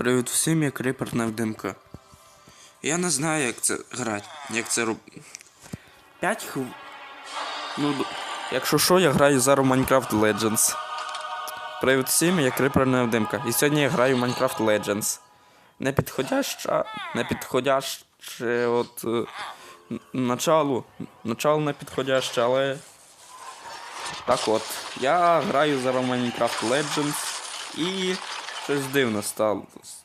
Привіт всім, я Кріпер Невдимка. Я не знаю, як це грати, як це роб... 5 хв... Ну, якщо що, я граю зараз в Minecraft Legends. Привіт всім, я Кріпер Невдимка. І сьогодні я граю в Minecraft Legends. Не підходяще, не підходяще от е, началу. Начало не підходяще, але. Так от, я граю зараз в Minecraft Legends і щось дивно сталося.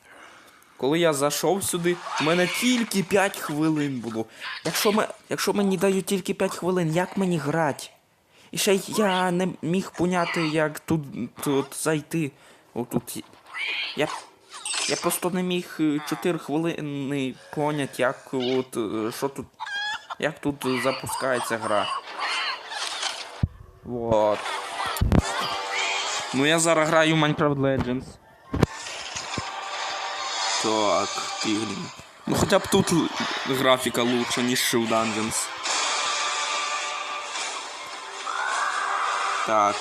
Коли я зайшов сюди, в мене тільки 5 хвилин було. Якщо, ми, якщо мені дають тільки 5 хвилин, як мені грати? І ще я не міг поняти, як тут, тут зайти. Отут. Я, я просто не міг 4 хвилини поняти, як от, е, що тут. Як тут е, запускається гра. Вот. Ну я зараз граю в Minecraft Legends. Так, пігні. Ну хоча б тут графіка лучше, ніж ще Dungeons. Так.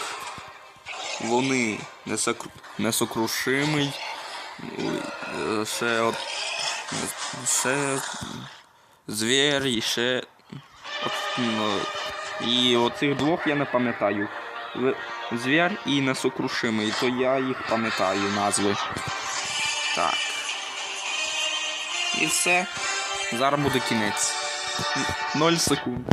Вони несокру... несокрушимий. Е, Ще от. Ще. Звір і ще. Ну, і оцих двох я не пам'ятаю. Звір і несокрушимий, то я їх пам'ятаю назви. Так. І все. Зараз буде кінець. Ноль секунд.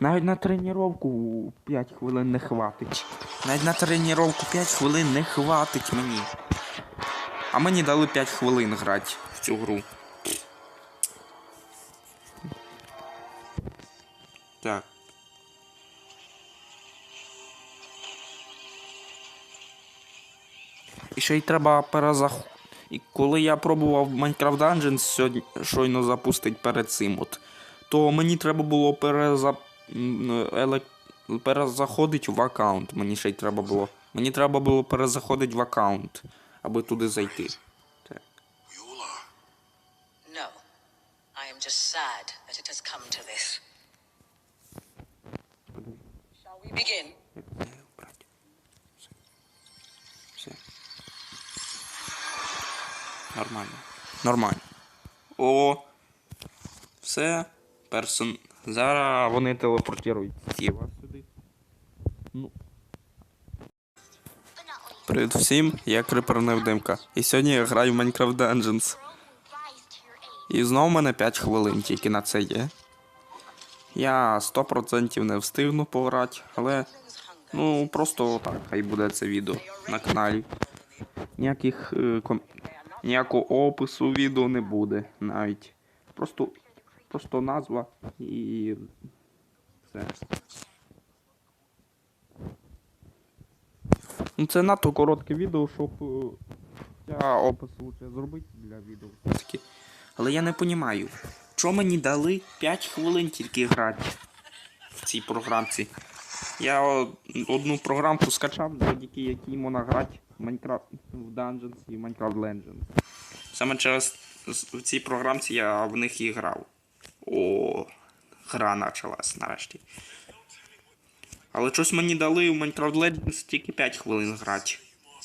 Навіть на тренування 5 хвилин не хватить. Навіть на тренування 5 хвилин не хватить мені. А мені дали 5 хвилин грати в цю гру. Так. І ще й треба перезах... І коли я пробував Minecraft Dungeons сьогодні щойно запустить перед цим от, то мені треба було переза... м, елек... перезаходити в аккаунт. Мені ще й треба було. Мені треба було перезаходити в аккаунт, аби туди зайти. Так. No. I am just sad that it has come to this. Shall we begin? Нормально. Нормально. О. Все. Персон. Зараз вони телепортують тіла сюди. Ну. Привіт всім, я Крипер Невдимка. І сьогодні я граю в Minecraft Dungeons. І знову в мене 5 хвилин тільки на це є. Я 100% не встигну пограти, але ну просто так, хай буде це відео на каналі. Ніяких е, ком... ніякого опису відео не буде навіть. Просто, просто назва і все. Ну це надто коротке відео, щоб е, я опис лучше зробити для відео. Але я не розумію, чому мені дали 5 хвилин тільки грати в цій програмці. Я одну програмку скачав, завдяки якій можна грати Minecraft в Dungeons і Minecraft Legends. Саме через в цій програмці я в них і грав. О, гра почалась нарешті. Але щось мені дали в Minecraft Legends тільки 5 хвилин грати.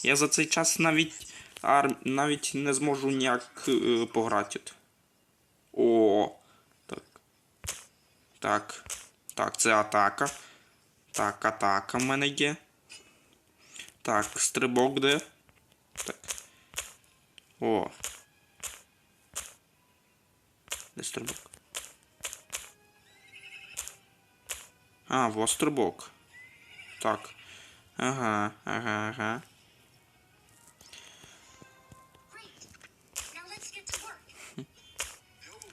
Я за цей час навіть ар... навіть не зможу ніяк е, пограти. От. О, так. Так. Так, це атака. Так, атака в мене є. Так, стрибок де. Так. О. Де стрибок? А, во стрибок. Так. Ага, ага, ага.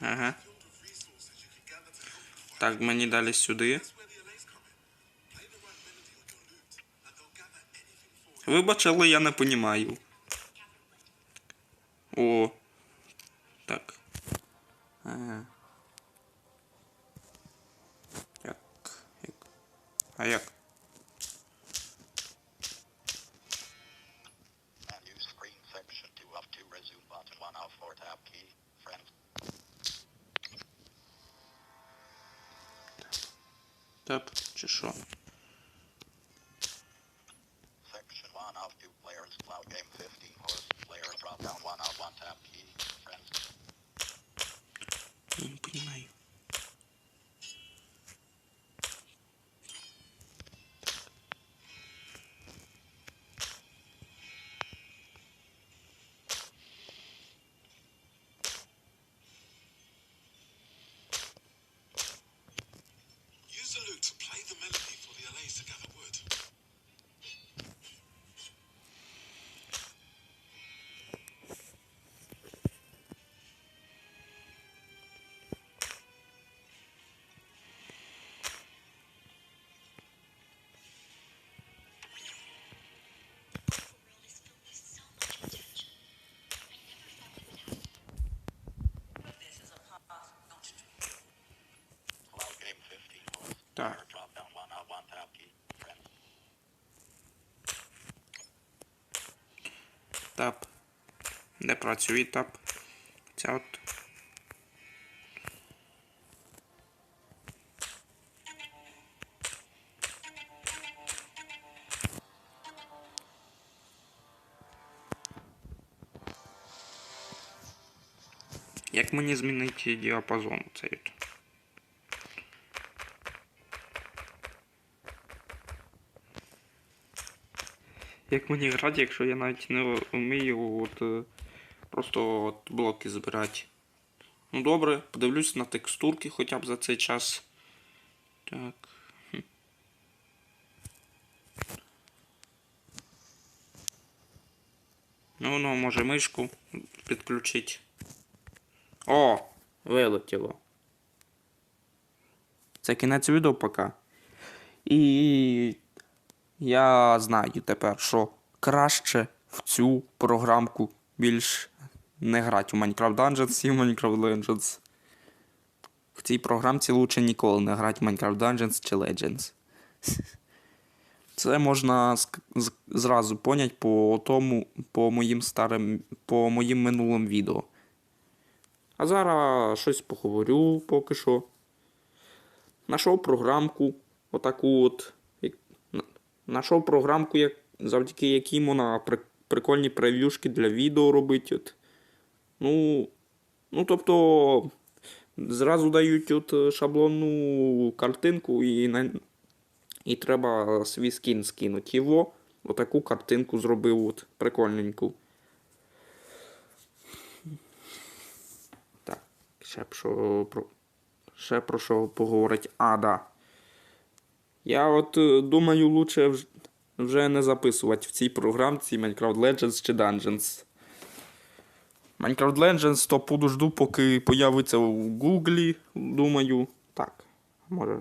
Ага. Так, мені далі сюди. Вибач, але я не понімаю. О. Так. Ага. Як? Як? А як? and use screen Так. Тап. Не працює тап. Ця от. Як мені змінити діапазон цей? Як мені грати, якщо я навіть не вмію от, е, просто от блоки збирати? Ну добре, подивлюсь на текстурки хоча б за цей час. Так. Ну, ну, може мишку підключити. О! Вилетіло. Це кінець відео пока. І я знаю тепер, що краще в цю програмку більш не грати у Minecraft Dungeons і в Minecraft Legends. В цій програмці лучше ніколи не грати в Minecraft Dungeons чи Legends. Це можна зразу поняти по тому, по моїм старим, по моїм минулим відео. А зараз щось поговорю поки що. Нашов програмку, отаку от. Нашов програмку, як, завдяки якій можна при, прикольні прев'юшки для відео робити. От. Ну, ну, тобто, зразу дають от шаблонну картинку і, на, і треба свій скін скинути. Його, отаку картинку зробив от, прикольненьку. Так, ще про. Ще про що поговорить. А, да. Я от е, думаю, лучше вже не записувати в цій програмці Minecraft Legends чи Dungeons. Minecraft Legends то подожду, поки появиться в Гуглі, думаю. Так, може